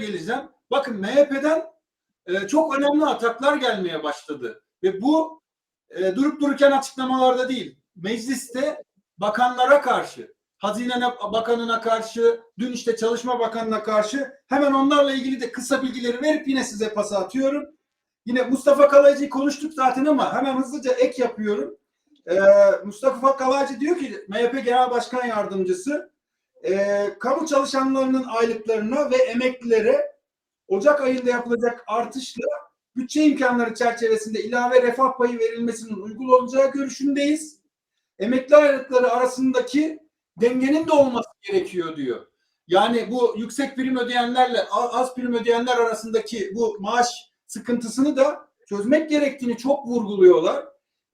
geleceğim. Bakın MHP'den e, çok önemli ataklar gelmeye başladı. Ve bu e, durup dururken açıklamalarda değil. Mecliste bakanlara karşı, Hazine Bakanı'na karşı, dün işte Çalışma Bakanı'na karşı hemen onlarla ilgili de kısa bilgileri verip yine size pas atıyorum. Yine Mustafa Kalaycı'yı konuştuk zaten ama hemen hızlıca ek yapıyorum. Ee, Mustafa Kalaycı diyor ki MHP Genel Başkan Yardımcısı e, kamu çalışanlarının aylıklarına ve emeklilere Ocak ayında yapılacak artışla bütçe imkanları çerçevesinde ilave refah payı verilmesinin uygun olacağı görüşündeyiz. Emekli aylıkları arasındaki dengenin de olması gerekiyor diyor. Yani bu yüksek prim ödeyenlerle az prim ödeyenler arasındaki bu maaş sıkıntısını da çözmek gerektiğini çok vurguluyorlar.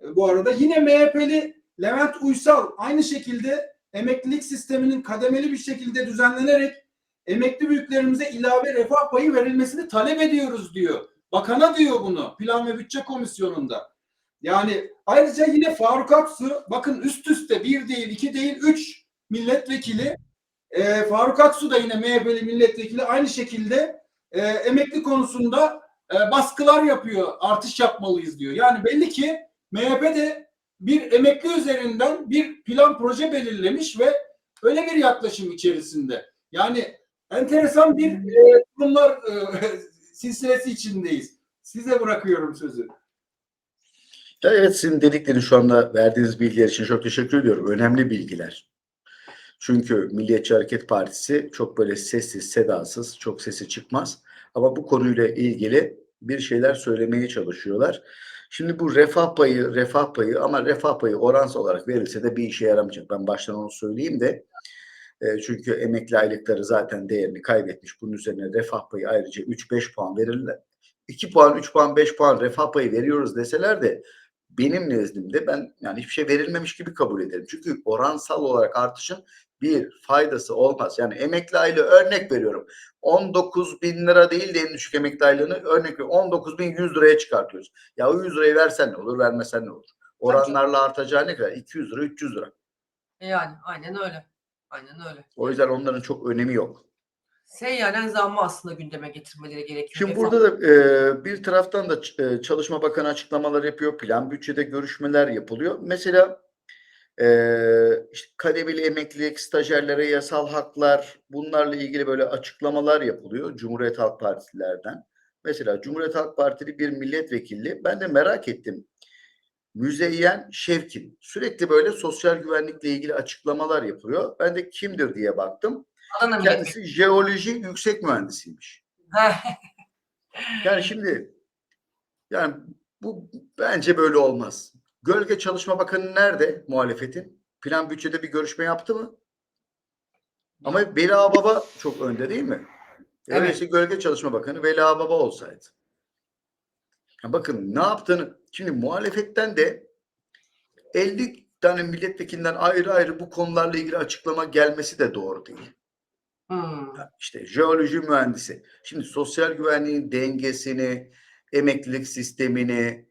E, bu arada yine MHP'li Levent Uysal aynı şekilde emeklilik sisteminin kademeli bir şekilde düzenlenerek emekli büyüklerimize ilave refah payı verilmesini talep ediyoruz diyor. Bakana diyor bunu Plan ve Bütçe Komisyonu'nda. Yani ayrıca yine Faruk Aksu bakın üst üste bir değil iki değil üç milletvekili e, Faruk Aksu da yine MHP'li milletvekili aynı şekilde e, emekli konusunda e, baskılar yapıyor artış yapmalıyız diyor. Yani belli ki MHP de bir emekli üzerinden bir plan proje belirlemiş ve öyle bir yaklaşım içerisinde. Yani enteresan bir e, durumlar e, silsilesi içindeyiz. Size bırakıyorum sözü. Evet sizin dedikleri şu anda verdiğiniz bilgiler için çok teşekkür ediyorum. Önemli bilgiler. Çünkü Milliyetçi Hareket Partisi çok böyle sessiz, sedasız, çok sesi çıkmaz. Ama bu konuyla ilgili bir şeyler söylemeye çalışıyorlar. Şimdi bu refah payı, refah payı ama refah payı oransal olarak verilse de bir işe yaramayacak. Ben baştan onu söyleyeyim de e, çünkü emekli aylıkları zaten değerini kaybetmiş. Bunun üzerine refah payı ayrıca 3-5 puan verirler. 2 puan, 3 puan, 5 puan refah payı veriyoruz deseler de benim nezdimde ben yani hiçbir şey verilmemiş gibi kabul ederim. Çünkü oransal olarak artışın bir faydası olmaz. Yani emekli aylığı örnek veriyorum. 19 bin lira değil de en düşük emekli aylığını örnek veriyorum. 19 bin 100 liraya çıkartıyoruz. Ya o 100 lirayı versen ne olur vermesen ne olur? Oranlarla artacağı ne kadar? 200 lira 300 lira. E Yani aynen öyle. Aynen öyle. O yüzden onların çok önemi yok. Seyyanen zammı aslında gündeme getirmeleri gerekiyor. Şimdi burada da e, bir taraftan da e, Çalışma Bakanı açıklamalar yapıyor. Plan bütçede görüşmeler yapılıyor. Mesela e, işte kademeli emeklilik, stajyerlere yasal haklar bunlarla ilgili böyle açıklamalar yapılıyor Cumhuriyet Halk Partililerden. Mesela Cumhuriyet Halk Partili bir milletvekili ben de merak ettim. Müzeyyen Şevkin sürekli böyle sosyal güvenlikle ilgili açıklamalar yapıyor. Ben de kimdir diye baktım. Adana milletvekili. Kendisi jeoloji yüksek mühendisiymiş. Yani şimdi yani bu bence böyle olmaz. Gölge Çalışma Bakanı nerede muhalefetin? Plan bütçede bir görüşme yaptı mı? Ama Veli Ağababa çok önde değil mi? Evet. Öyleyse Gölge Çalışma Bakanı Veli Ağababa olsaydı. Ya bakın ne yaptığını şimdi muhalefetten de 50 tane milletvekilinden ayrı ayrı bu konularla ilgili açıklama gelmesi de doğru değil. Hmm. işte jeoloji mühendisi. Şimdi sosyal güvenliğin dengesini, emeklilik sistemini,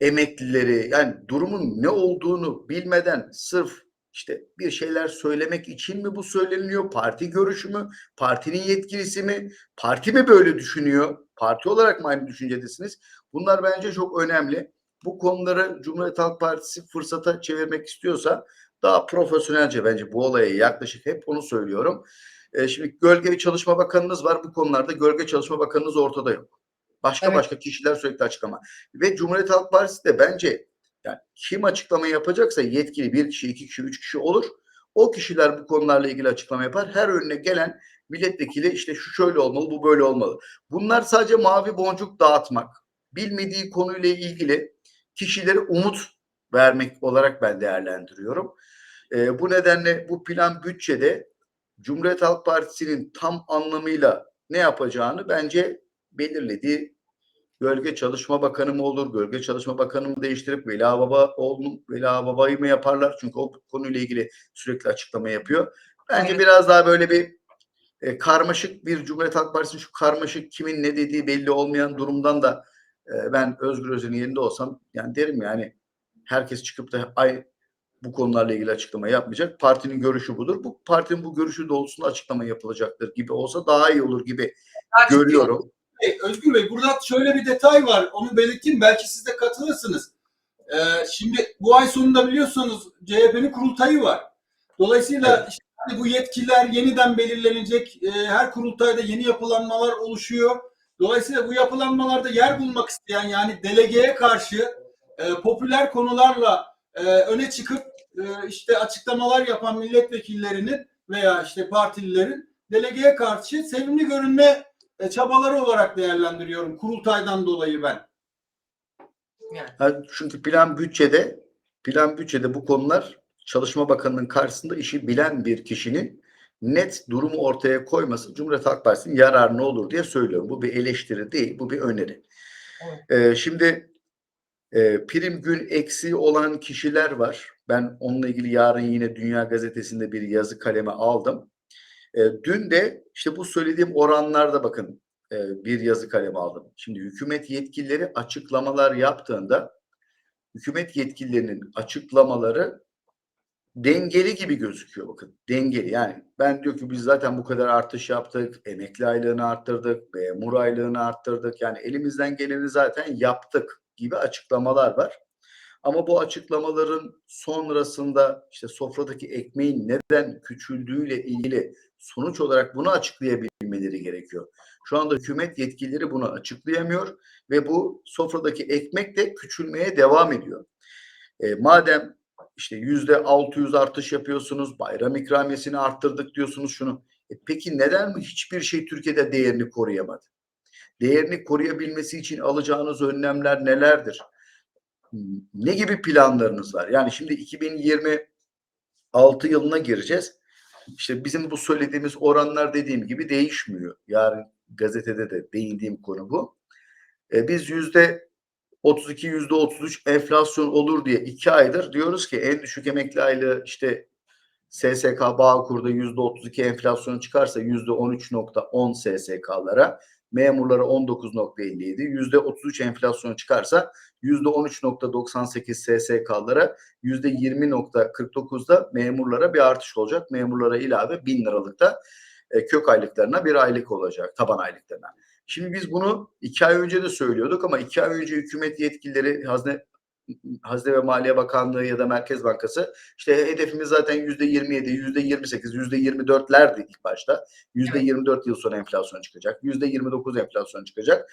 emeklileri yani durumun ne olduğunu bilmeden sırf işte bir şeyler söylemek için mi bu söyleniyor? Parti görüşü mü? Partinin yetkilisi mi? Parti mi böyle düşünüyor? Parti olarak mı aynı düşüncedesiniz? Bunlar bence çok önemli. Bu konuları Cumhuriyet Halk Partisi fırsata çevirmek istiyorsa daha profesyonelce bence bu olaya yaklaşık hep onu söylüyorum. E, şimdi Gölge Çalışma Bakanınız var. Bu konularda Gölge Çalışma Bakanınız ortada yok. Başka Evet. başka kişiler sürekli açıklama. Ve Cumhuriyet Halk Partisi de bence yani kim açıklama yapacaksa yetkili bir kişi, iki kişi, üç kişi olur. O kişiler bu konularla ilgili açıklama yapar. Her önüne gelen milletvekili işte şu şöyle olmalı, bu böyle olmalı. Bunlar sadece mavi boncuk dağıtmak, bilmediği konuyla ilgili kişilere umut vermek olarak ben değerlendiriyorum. E, bu nedenle bu plan bütçede Cumhuriyet Halk Partisi'nin tam anlamıyla ne yapacağını bence belirledi. Gölge Çalışma Bakanı mı olur, Gölge Çalışma Bakanı mı değiştirip Vela Baba oğlum, Vela Baba'yı mı yaparlar? Çünkü o konuyla ilgili sürekli açıklama yapıyor. Bence biraz daha böyle bir e, karmaşık bir Cumhuriyet Halk Partisi'nin şu karmaşık kimin ne dediği belli olmayan durumdan da e, ben Özgür Özel'in yerinde olsam yani derim yani herkes çıkıp da ay bu konularla ilgili açıklama yapmayacak. Partinin görüşü budur. Bu partinin bu görüşü doğrultusunda açıklama yapılacaktır gibi olsa daha iyi olur gibi ciddi görüyorum. Bey, Özgür Bey burada şöyle bir detay var. Onu belirteyim. Belki siz de katılırsınız. Ee, şimdi bu ay sonunda biliyorsunuz CHP'nin kurultayı var. Dolayısıyla Evet. işte hani bu yetkiler yeniden belirlenecek. Ee, her kurultayda yeni yapılanmalar oluşuyor. Dolayısıyla bu yapılanmalarda yer bulmak isteyen yani delegeye karşı e, popüler konularla e, öne çıkıp e, işte açıklamalar yapan milletvekillerinin veya işte partililerin delegeye karşı sevimli görünme e, çabaları olarak değerlendiriyorum kurultaydan dolayı ben. yani. Çünkü plan bütçede plan bütçede bu konular Çalışma Bakanı'nın karşısında işi bilen bir kişinin net durumu ortaya koyması Cumhuriyet Halk Partisi'nin yararına olur diye söylüyorum. Bu bir eleştiri değil, bu bir öneri. Ee, şimdi e, prim gün eksiği olan kişiler var. Ben onunla ilgili yarın yine Dünya Gazetesi'nde bir yazı kaleme aldım. E, dün de işte bu söylediğim oranlarda bakın e, bir yazı kaleme aldım. Şimdi hükümet yetkilileri açıklamalar yaptığında hükümet yetkililerinin açıklamaları dengeli gibi gözüküyor bakın. Dengeli yani ben diyor ki biz zaten bu kadar artış yaptık. Emekli aylığını arttırdık. Memur aylığını arttırdık. Yani elimizden geleni zaten yaptık gibi açıklamalar var. Ama bu açıklamaların sonrasında işte sofradaki ekmeğin neden küçüldüğüyle ilgili sonuç olarak bunu açıklayabilmeleri gerekiyor. Şu anda hükümet yetkilileri bunu açıklayamıyor ve bu sofradaki ekmek de küçülmeye devam ediyor. E, madem işte yüzde 600 artış yapıyorsunuz, bayram ikramiyesini arttırdık diyorsunuz şunu. E, peki neden hiçbir şey Türkiye'de değerini koruyamadı? Değerini koruyabilmesi için alacağınız önlemler nelerdir? Ne gibi planlarınız var? Yani şimdi 2026 yılına gireceğiz. İşte bizim bu söylediğimiz oranlar dediğim gibi değişmiyor. Yarın gazetede de değindiğim konu bu. E, biz yüzde 32 yüzde 33 enflasyon olur diye iki aydır diyoruz ki en düşük emekli aylığı işte SSK Bağkur'da yüzde 32 enflasyon çıkarsa yüzde 13.10 SSK'lara memurlara 19.57 yüzde 33 enflasyon çıkarsa yüzde 13.98 SSK'lara yüzde 20.49'da memurlara bir artış olacak. Memurlara ilave 1000 liralıkta e, kök aylıklarına bir aylık olacak taban aylıklarına. Şimdi biz bunu iki ay önce de söylüyorduk ama iki ay önce hükümet yetkilileri Hazne Hazine ve Maliye Bakanlığı ya da Merkez Bankası işte hedefimiz zaten yüzde 27, yüzde 28, yüzde 24'lerdi ilk başta. Yüzde 24 yıl sonra enflasyon çıkacak. Yüzde 29 enflasyon çıkacak.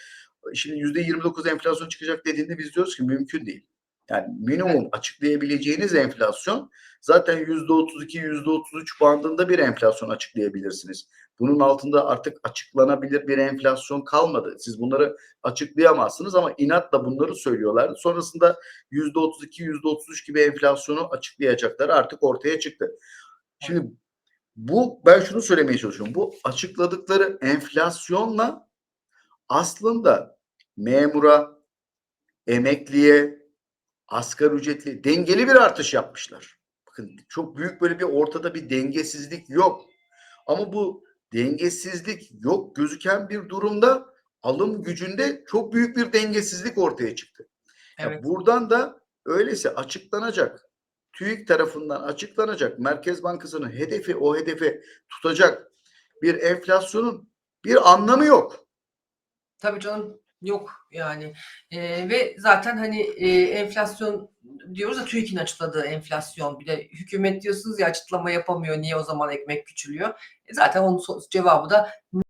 Şimdi yüzde 29 enflasyon çıkacak dediğinde biz diyoruz ki mümkün değil. Yani minimum açıklayabileceğiniz enflasyon zaten yüzde 32, yüzde 33 bandında bir enflasyon açıklayabilirsiniz. Bunun altında artık açıklanabilir bir enflasyon kalmadı. Siz bunları açıklayamazsınız ama inatla bunları söylüyorlar. Sonrasında yüzde 32, yüzde 33 gibi enflasyonu açıklayacaklar artık ortaya çıktı. Şimdi bu ben şunu söylemeye çalışıyorum. Bu açıkladıkları enflasyonla aslında memura, emekliye, asgari ücretli dengeli bir artış yapmışlar. Bakın çok büyük böyle bir ortada bir dengesizlik yok. Ama bu dengesizlik yok gözüken bir durumda alım gücünde çok büyük bir dengesizlik ortaya çıktı. Evet. buradan da öyleyse açıklanacak. TÜİK tarafından açıklanacak. Merkez Bankası'nın hedefi o hedefe tutacak bir enflasyonun bir anlamı yok. Tabii canım yok yani. Ee, ve zaten hani e, enflasyon diyoruz da TÜİK'in açıkladığı enflasyon. Bir de hükümet diyorsunuz ya açıklama yapamıyor. Niye o zaman ekmek küçülüyor. E, zaten onun cevabı da